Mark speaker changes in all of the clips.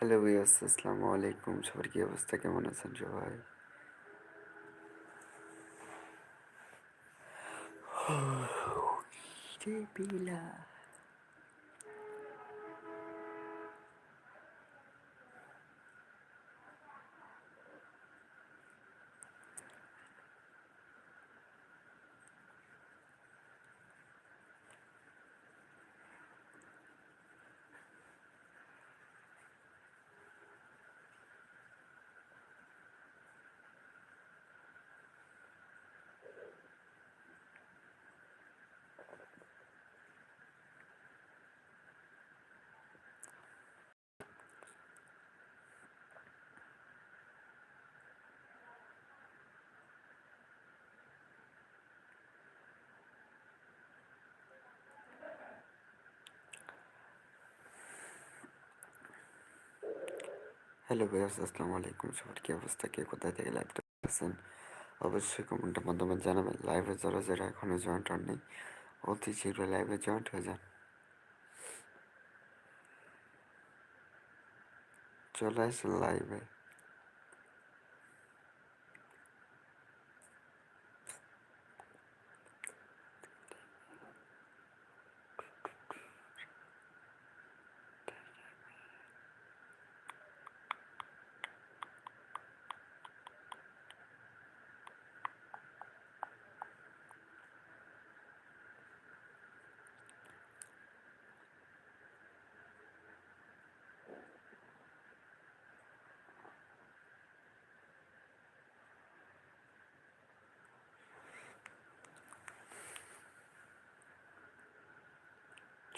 Speaker 1: Hello viewers আসসালামু আলাইকুম সবার কি অবস্থা কেমন আছেন সবাই পিলা হ্যালো ভাইয়ার্স আসসালামু আলাইকুম। সবার কি অবস্থা? কে কোথায় থেকে লাইভ আছেন অবশ্যই কমেন্টের মাধ্যমে জানাবেন। লাইভে যারা যারা এখনও জয়েন্ট হন নেই। অতি শীঘ্র লাইভে জয়েন্ট হয়ে যান। চলে আসেন লাইভে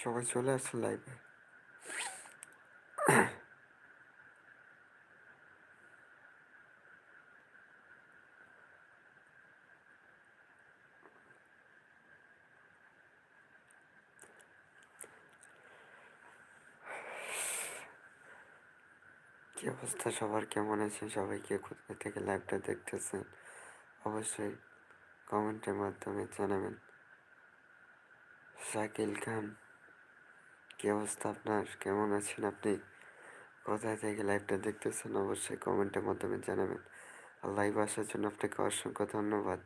Speaker 1: সবাই চলে আসেন লাইভে কি অবস্থা? সবার কেমন আছেন? সবাইকে কোথায় থেকে লাইভটা দেখতেছেন? অবশ্যই কমেন্টের মাধ্যমে জানাবেন। শাকিল খান। কি অবস্থা আপনার? কেমন আছেন আপনি? কোথায় থেকে লাইভটা দেখতেছেন অবশ্যই কমেন্টের মাধ্যমে জানাবেন। আর লাইভ আসার জন্য আপনাকে অসংখ্য ধন্যবাদ।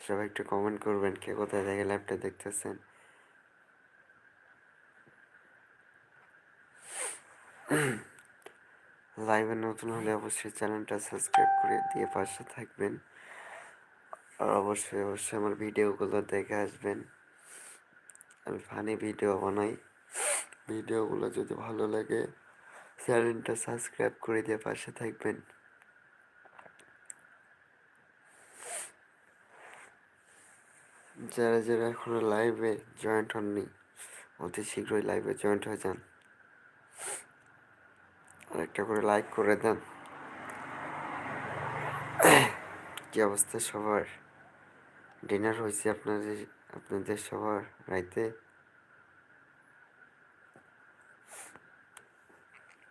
Speaker 1: সবাই একটু কমেন্ট করবেন, কে কোথায় থেকে লাইভটা দেখতেছেন? লাইভে নতুন হলে অবশ্যই চ্যানেলটা সাবস্ক্রাইব করে দিয়ে পাশে থাকবেন। আর অবশ্যই অবশ্যই আমার ভিডিওগুলো দেখে আসবেন। আমি ফানি ভিডিও বানাই। ভিডিওগুলো যদি ভালো লাগে চ্যানেলটা সাবস্ক্রাইব করে দিয়ে পাশে থাকবেন। যারা যারা এখনও লাইভে জয়েন্ট হননি, অতি শীঘ্রই লাইভে জয়েন্ট হয়ে যান। আর একটা করে লাইক করে দেন। কি অবস্থা সবার? ডিনার হয়েছে আপনাদের? আপনাদের সবার রাইতে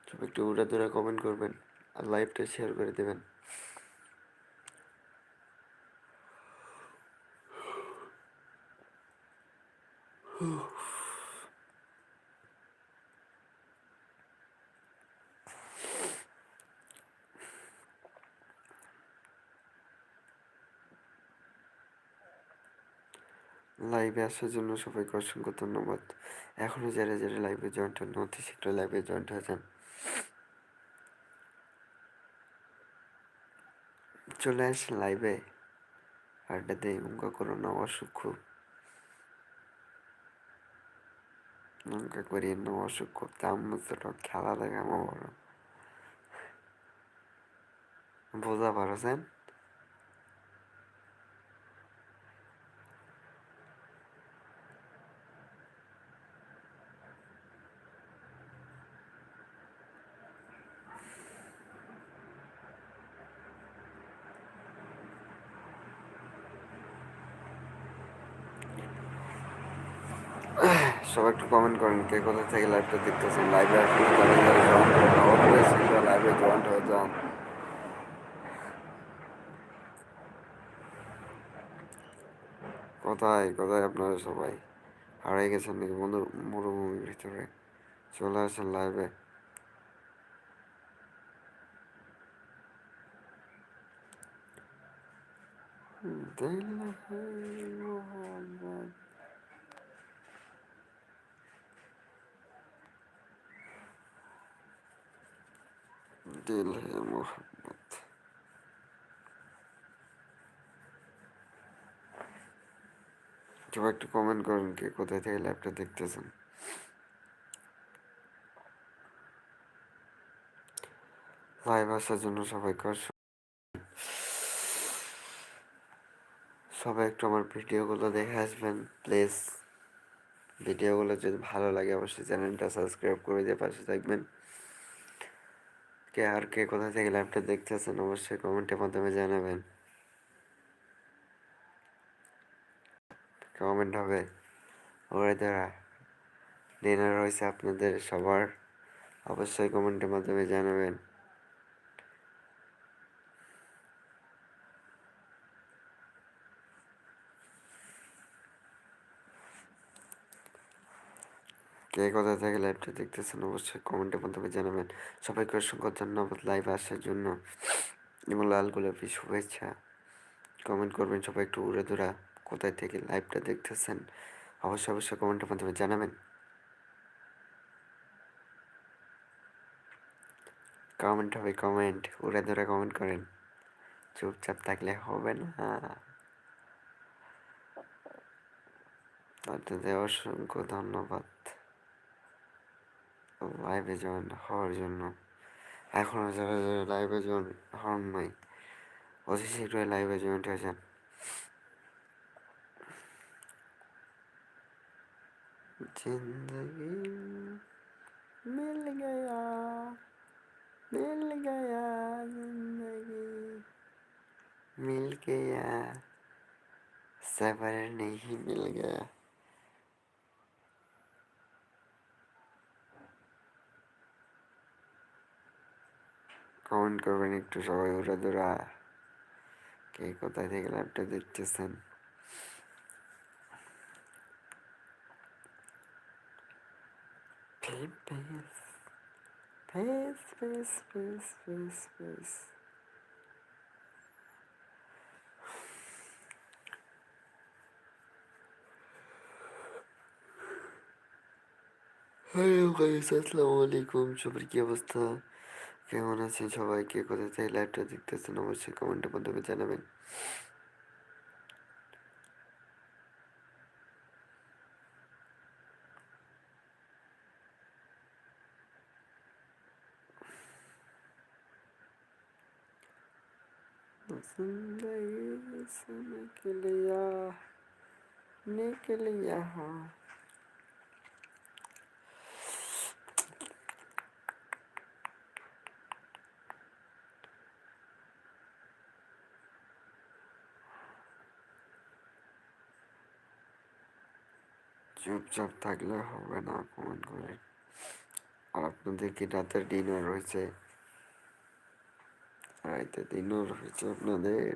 Speaker 1: সব একটু উড়া দৌড়া কমেন্ট করবেন আর লাইভটা শেয়ার করে দেবেন। লাইভে আসার জন্য সবাইকে অসংখ্য ধন্যবাদ। এখনও যারা যারা লাইভে জয়েন্ট হন অতি শীঘ্র লাইভে জয়েন্ট হয়ে যান। চলে আসেন লাইভে আড্ডা দেয় অঙ্কা করো না অসুখ অঙ্কা করি না অসুখ দাম খেলা দেখা আমার বোঝা পারছেন? কমেন্ট করেন কে কোথা থেকে লাইভটা দেখতেছেন? লাইভে আপনি লাইভে জয়েন্ট হয়ে যান। কোথায়? কোথায় আপনারা সবাই? হারিয়ে গেছেন নাকি বন্ধু মরুভূমির ভিতরে? চলে আসেন লাইভে হম দিল হে মোহাম্মদ একটু কমেন্ট করেন কে, কোথায় থেকে ল্যাপটা দেখতেছেন? লাইভ আসার জন্য সবাই কর সবাই একটু আমার ভিডিওগুলো দেখে আসবেন প্লিজ ভিডিওগুলো যদি ভালো লাগে, অবশ্যই চ্যানেলটা সাবস্ক্রাইব করে দিয়ে পাশে থাকবেন। কে আর কে কোথা থেকে লাইভটা দেখতেছেন অবশ্যই কমেন্টের মাধ্যমে জানাবেন। কমেন্ট হবে, ওরে দ্বারা ডিনার রয়েছে আপনাদের সবার, অবশ্যই কমেন্টের মাধ্যমে জানাবেন। কে কোথা থেকে লাইভটা দেখতেছেন অবশ্যই কমেন্টের মাধ্যমে জানাবেন। সবাইকে অসংখ্য ধন্যবাদ লাইভ আসার জন্য। এবং লাল গোলাপি শুভেচ্ছা। কমেন্ট করবেন, সবাই একটু উড়ে ধরা কোথায় থেকে লাইভটা দেখতেছেন। অবশ্যই অবশ্যই কমেন্টের মাধ্যমে জানাবেন। কমেন্ট হবে কমেন্ট উড়ে ধরে কমেন্ট করেন। চুপচাপ থাকলে হবে না। অসংখ্য ধন্যবাদ। লাইভে জয়েন হওয়ার জন্য এখনও যারা যারা লাইভে জয়েন হন নাই অতি শীঘ্রই লাইভে জয়েন্ট হয়ে যান जिंदगी मिल गया मिल गया जिंदगी मिल गया सबर नहीं मिल गया কমেন্ট করবেন একটু সবাই ওরা দোরা কে কোথায় থেকে লাইভটা দেখতেছেন? Please, please, please, please, please, please. Hello guys আসসালামু আলাইকুম সবার কি অবস্থা? কেমন আছেন সবাই কে কোথায় থেকে লাইভটা দেখতেছেন অবশ্যই কমেন্টের মাধ্যমে জানাবেন जिंदगी से निकल या निकल यहाँ চুপচাপ থাকলে হবে না কমেন্ট করে। আর আপনাদের কি রাতের ডিনার রয়েছে রাতে ডিনার হয়েছে আপনাদের?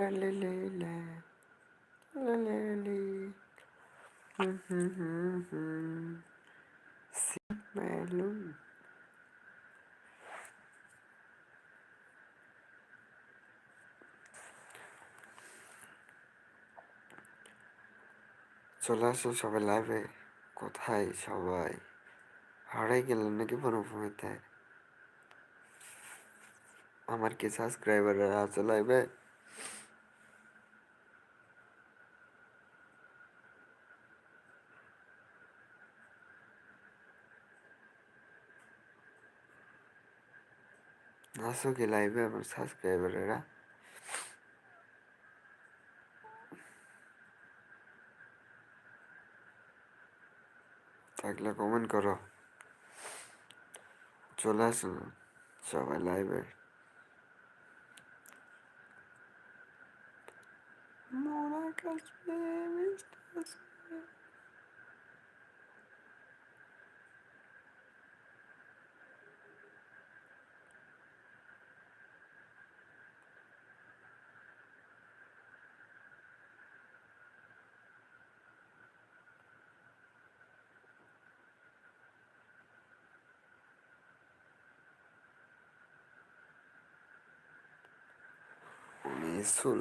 Speaker 1: La la la la. La la la. Sin malum চলে আসুন সবাই লাইভে কোথায় সবাই হারাই গেলেন নাকি বনভূমিতে আমার কি সাবস্ক্রাইবাররা আছে লাইভে আসো কি লাইভে আমার সাবস্ক্রাইবাররা থাকলে কমেন্ট করো চলে আসুন সবাই লাইভে আসবে বৃষ্টি আসবে উনিসুল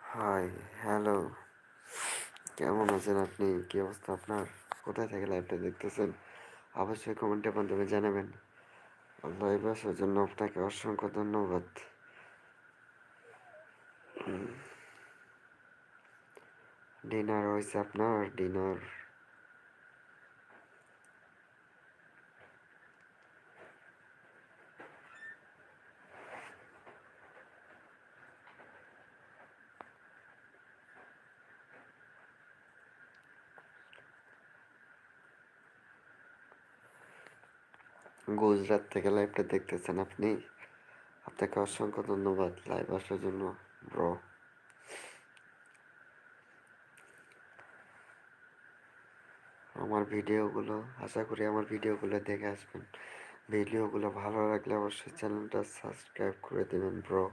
Speaker 1: হাই হ্যালো কেমন আছেন আপনি? কি অবস্থা আপনার? কোথায় থেকে লাইভটা দেখতেছেন? অবশ্যই কমেন্টের মাধ্যমে জানাবেন। লাইভ আসার জন্য আপনাকে অসংখ্য ধন্যবাদ। ডিনার হয়েছে আপনার? ডিনার গুজরাট থেকে লাইভটা দেখতেছেন আপনি? আপনাকে অসংখ্য ধন্যবাদ লাইভ আসার জন্য ব্রো আমার ভিডিওগুলো, আশা করি আমার ভিডিওগুলো দেখে আসবেন। ভিডিওগুলো ভালো লাগলে অবশ্যই চ্যানেলটা সাবস্ক্রাইব করে দেবেন ব্রো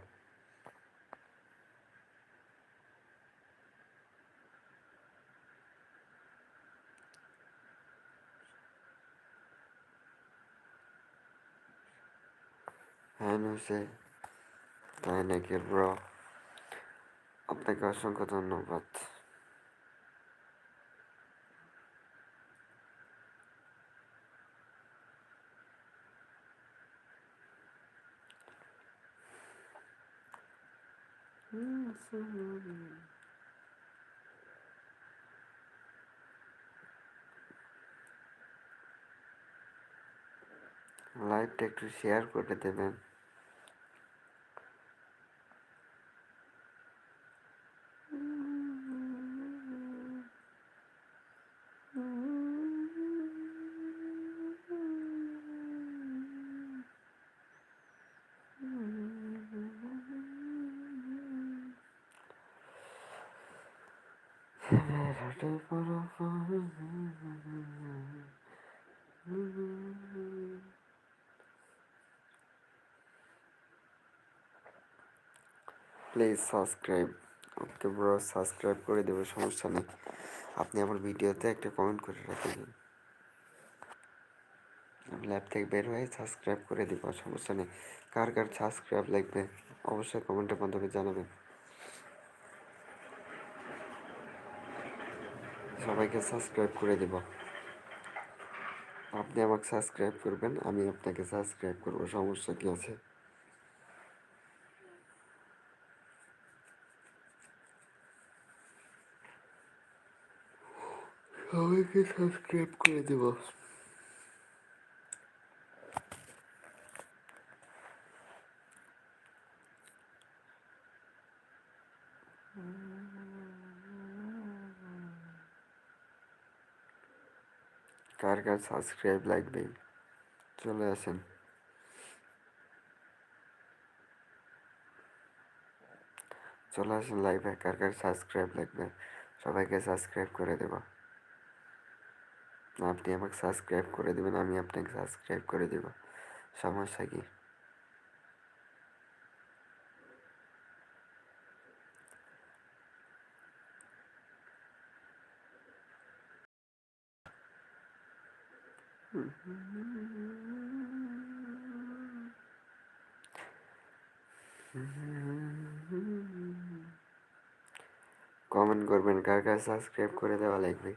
Speaker 1: হ্যাঁ নুসে তাই নাকি ব্রো আপনাকে অসংখ্য ধন্যবাদ। লাইভটা একটু শেয়ার করে দেবেন। Please subscribe okay bro subscribe করে দেবো, সমস্যা নেই। আপনি আমার ভিডিওতে একটা কমেন্ট করে রেখে দিন। ল্যাব থেকে বের হয়ে সাবস্ক্রাইব করে দিব, সমস্যা নেই। কার কার সাবস্ক্রাইব লাগবে, অবশ্যই কমেন্টের মাধ্যমে জানাবেন। সবাইকে সাবস্ক্রাইব করে দেব। আপনি আমাকে সাবস্ক্রাইব করবেন, আমি আপনাকে সাবস্ক্রাইব করব, সমস্যা কি আছে? সবাইকে সাবস্ক্রাইব করে দেব। কার কার সাবস্ক্রাইব লাগবে চলে আসেন। চলে আসেন লাইভে কার কার সাবস্ক্রাইব লাগবে সবাইকে সাবস্ক্রাইব করে দেব। আপনি আমাকে সাবস্ক্রাইব করে দেবেন, আমি আপনাকে সাবস্ক্রাইব করে দেব। সমস্যা কি? কমেন্ট করবেন কার কার সাবস্ক্রাইব করে দেওয়া লাগবে?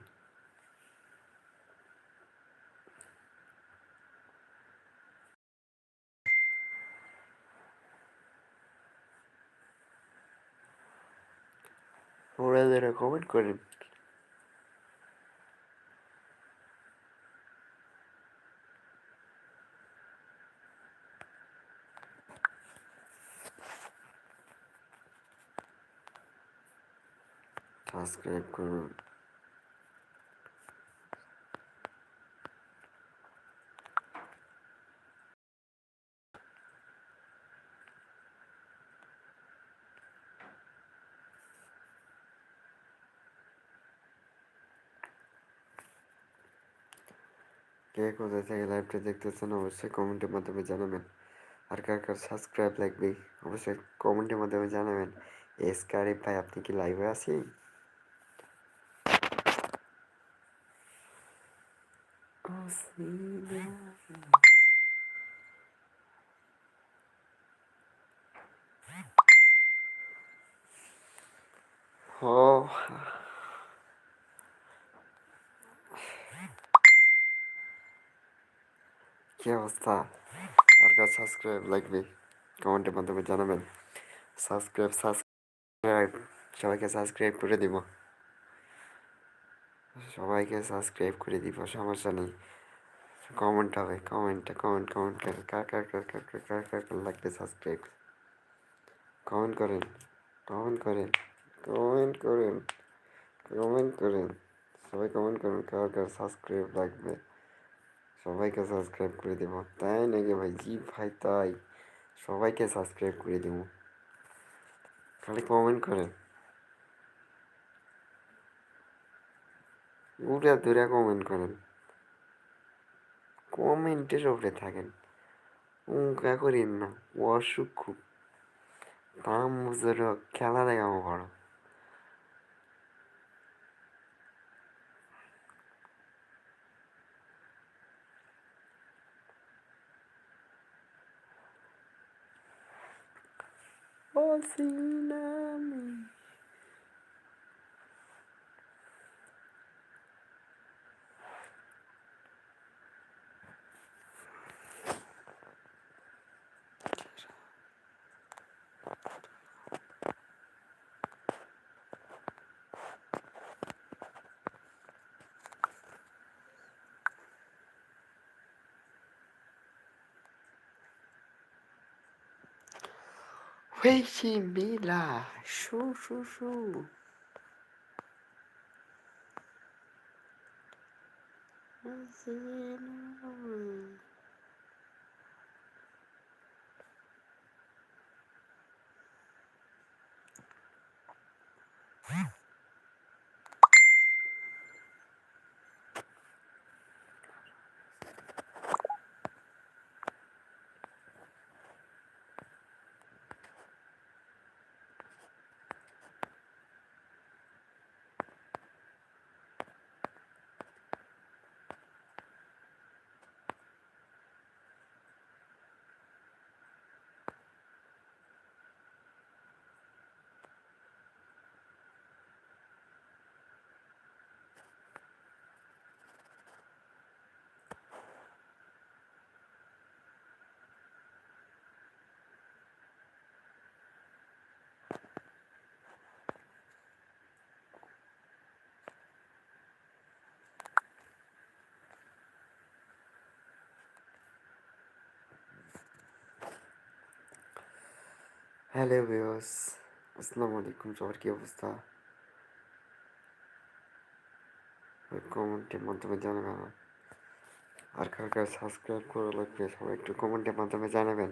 Speaker 1: ওরা যারা কমেন্ট করেন সাবস্ক্রাইব করুন কে কোথায় থেকে লাইভটা দেখতেছেন অবশ্যই কমেন্টের মাধ্যমে জানাবেন। আর কার কার সাবস্ক্রাইব লাগবে অবশ্যই কমেন্টের মাধ্যমে জানাবেন। এস কারিফ ভাই, আপনি কি লাইভে আছেন? কি অবস্থা? আর কার সাবস্ক্রাইব লাগবে? কমেন্টের মাধ্যমে জানাবেন। সাবস্ক্রাইব সাবস্ক্রাইব সবাইকে সাবস্ক্রাইব করে দিব। সবাইকে সাবস্ক্রাইব করে দিব, সমস্যা নেই। কমেন্ট হবে কমেন্টে কমেন্ট কমেন্ট করে কার কার কার কার কার কার কার কার লাগবে সাবস্ক্রাইব কমেন্ট করেন কমেন্ট করেন কমেন্ট করেন কমেন্ট করেন সবাই কমেন্ট করুন কার কার সাবস্ক্রাইব লাগবে সবাইকে সাবস্ক্রাইব করে দেবো তাই নাকি ভাই জি ভাই তাই সবাইকে সাবস্ক্রাইব করে দেবো খালি কমেন্ট করেন ঘুরে দূরে কমেন্ট করেন কমেন্টের ওপরে থাকেন উঙ্কা করেন না অসুখ খুব পাম মুজোর খেলা দেখাবো বড় Oh, see you now. me. 微信米拉，叔叔数 hello views আসসালামু আলাইকুম। সবার কী অবস্থা? কমেন্টের মাধ্যমে জানাবেন। আর কার কার সাবস্ক্রাইব করা লাগবে সবাই একটু কমেন্টের মাধ্যমে জানাবেন।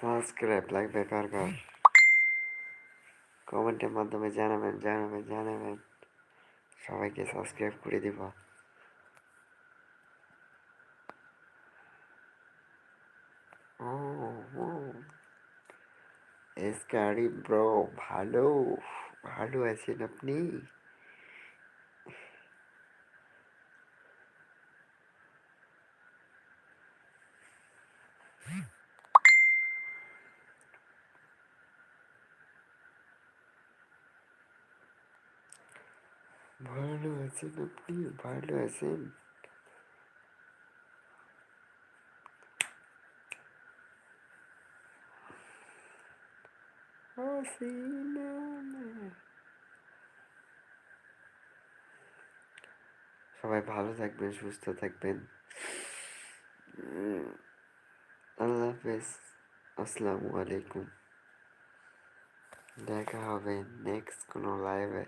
Speaker 1: সাবস্ক্রাইব লাগবে কার কার? কমেন্টের মাধ্যমে জানাবেন জানাবেন জানাবেন। সবাইকে সাবস্ক্রাইব করে দিব। এসকারি ব্রো ভালো ভালো আছেন আপনি ভালো আছেন আপনি ভালো আছেন হাসিনা সবাই ভালো থাকবেন, সুস্থ থাকবেন। আল্লাহ হাফেজ। আসসালামু আলাইকুম। দেখা হবে নেক্সট কোনো লাইভে